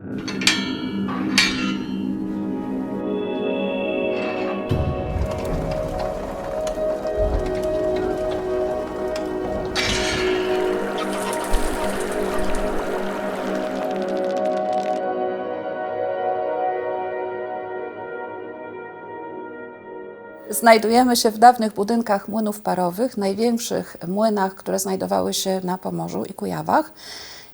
Znajdujemy się w dawnych budynkach młynów parowych, największych młynach, które znajdowały się na Pomorzu i Kujawach.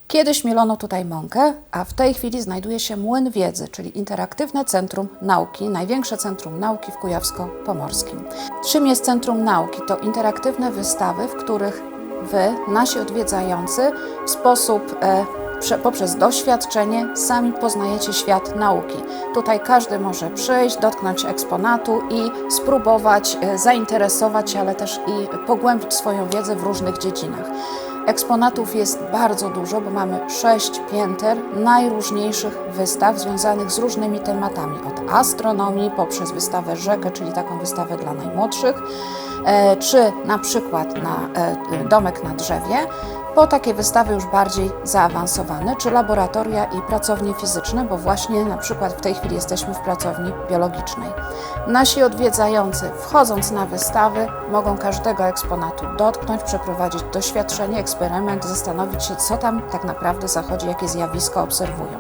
Kiedyś mielono tutaj mąkę, a w tej chwili znajduje się Młyn Wiedzy, czyli interaktywne centrum nauki, największe centrum nauki w Kujawsko-Pomorskim. Czym jest Centrum Nauki? To interaktywne wystawy, w których Wy, nasi odwiedzający, w sposób e, prze- poprzez doświadczenie sami poznajecie świat nauki. Tutaj każdy może przyjść, dotknąć eksponatu i spróbować e, zainteresować się, ale też i pogłębić swoją wiedzę w różnych dziedzinach. Eksponatów jest bardzo dużo, bo mamy sześć pięter najróżniejszych wystaw związanych z różnymi tematami. Od astronomii poprzez wystawę Rzekę, czyli taką wystawę dla najmłodszych, e, czy na przykład na e, domek na drzewie, po takie wystawy już bardziej zaawansowane, czy laboratoria i pracownie fizyczne, bo właśnie na przykład w tej chwili jesteśmy w pracowni biologicznej. Nasi odwiedzający, wchodząc na wystawy, mogą każdego eksponatu dotknąć, przeprowadzić doświadczenie, eksperyment, zastanowić się, co tam tak naprawdę zachodzi, jakie zjawisko obserwują.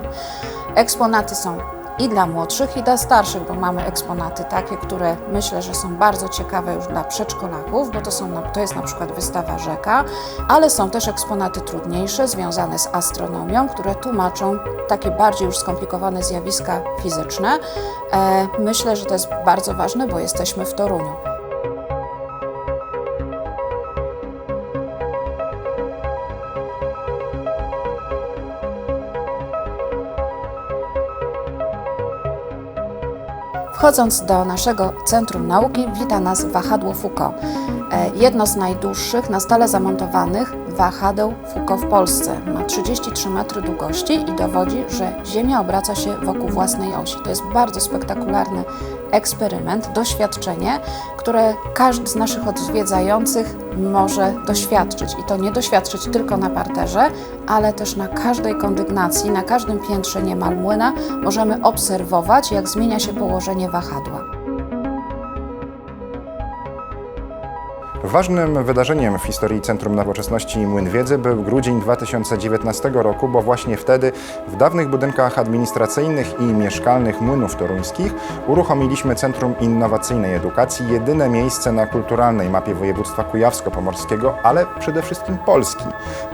Eksponaty są i dla młodszych, i dla starszych, bo mamy eksponaty takie, które myślę, że są bardzo ciekawe już dla przedszkolaków, bo to, są, to jest na przykład wystawa Rzeka, ale są też eksponaty trudniejsze, związane z astronomią, które tłumaczą takie bardziej już skomplikowane zjawiska fizyczne. E, myślę, że to jest bardzo ważne, bo jesteśmy w Toruniu. Wchodząc do naszego Centrum Nauki, wita nas wahadło Foucault. E, Jedno z najdłuższych na stale zamontowanych wahadeł Foucault w Polsce. Ma 33 metry długości i dowodzi, że Ziemia obraca się wokół własnej osi. To jest bardzo spektakularny eksperyment, doświadczenie, które każdy z naszych odwiedzających może doświadczyć. I to nie doświadczyć tylko na parterze, ale też na każdej kondygnacji, na każdym piętrze niemal młyna możemy obserwować, jak zmienia się położenie wahadła. Ważnym wydarzeniem w historii Centrum Nowoczesności i Młyn Wiedzy był grudzień 2019 roku, bo właśnie wtedy w dawnych budynkach administracyjnych i mieszkalnych młynów toruńskich uruchomiliśmy Centrum Innowacyjnej Edukacji, jedyne miejsce na kulturalnej mapie województwa kujawsko-pomorskiego, ale przede wszystkim Polski.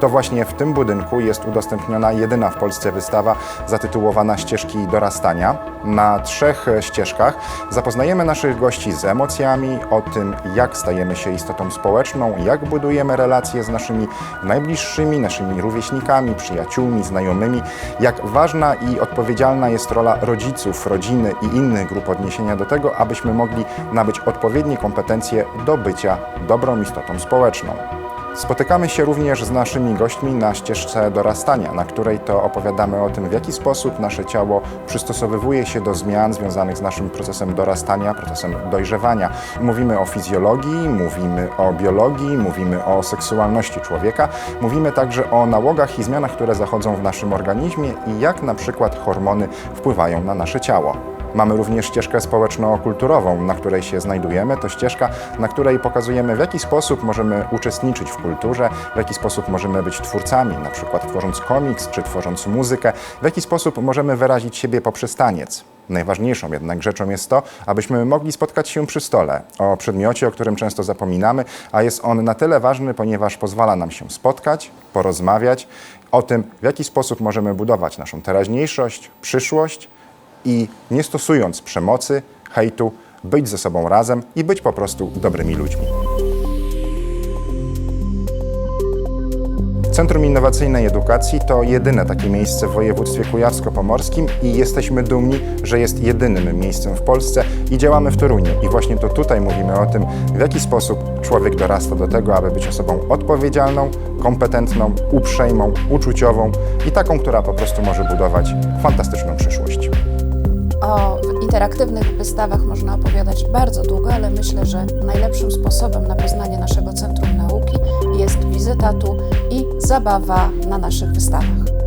To właśnie w tym budynku jest udostępniona jedyna w Polsce wystawa zatytułowana Ścieżki dorastania. Na trzech ścieżkach zapoznajemy naszych gości z emocjami, o tym, jak stajemy się istotą społeczną, jak budujemy relacje z naszymi najbliższymi, naszymi rówieśnikami, przyjaciółmi, znajomymi, jak ważna i odpowiedzialna jest rola rodziców, rodziny i innych grup odniesienia do tego, abyśmy mogli nabyć odpowiednie kompetencje do bycia dobrą istotą społeczną. Spotykamy się również z naszymi gośćmi na ścieżce dorastania, na której to opowiadamy o tym, w jaki sposób nasze ciało przystosowywuje się do zmian związanych z naszym procesem dorastania, procesem dojrzewania. Mówimy o fizjologii, mówimy o biologii, mówimy o seksualności człowieka, mówimy także o nałogach i zmianach, które zachodzą w naszym organizmie i jak na przykład hormony wpływają na nasze ciało. Mamy również ścieżkę społeczno-kulturową, na której się znajdujemy. To ścieżka, na której pokazujemy, w jaki sposób możemy uczestniczyć w kulturze, w jaki sposób możemy być twórcami, na przykład tworząc komiks czy tworząc muzykę, w jaki sposób możemy wyrazić siebie poprzez taniec. Najważniejszą jednak rzeczą jest to, abyśmy mogli spotkać się przy stole, o przedmiocie, o którym często zapominamy, a jest on na tyle ważny, ponieważ pozwala nam się spotkać, porozmawiać o tym, w jaki sposób możemy budować naszą teraźniejszość, przyszłość i nie stosując przemocy, hejtu, być ze sobą razem i być po prostu dobrymi ludźmi. Centrum Innowacyjnej Edukacji to jedyne takie miejsce w województwie kujawsko-pomorskim i jesteśmy dumni, że jest jedynym miejscem w Polsce i działamy w Toruniu. I właśnie to tutaj mówimy o tym, w jaki sposób człowiek dorasta do tego, aby być osobą odpowiedzialną, kompetentną, uprzejmą, uczuciową i taką, która po prostu może budować fantastyczną przyszłość. Interaktywnych wystawach można opowiadać bardzo długo, ale myślę, że najlepszym sposobem na poznanie naszego Centrum Nauki jest wizyta tu i zabawa na naszych wystawach.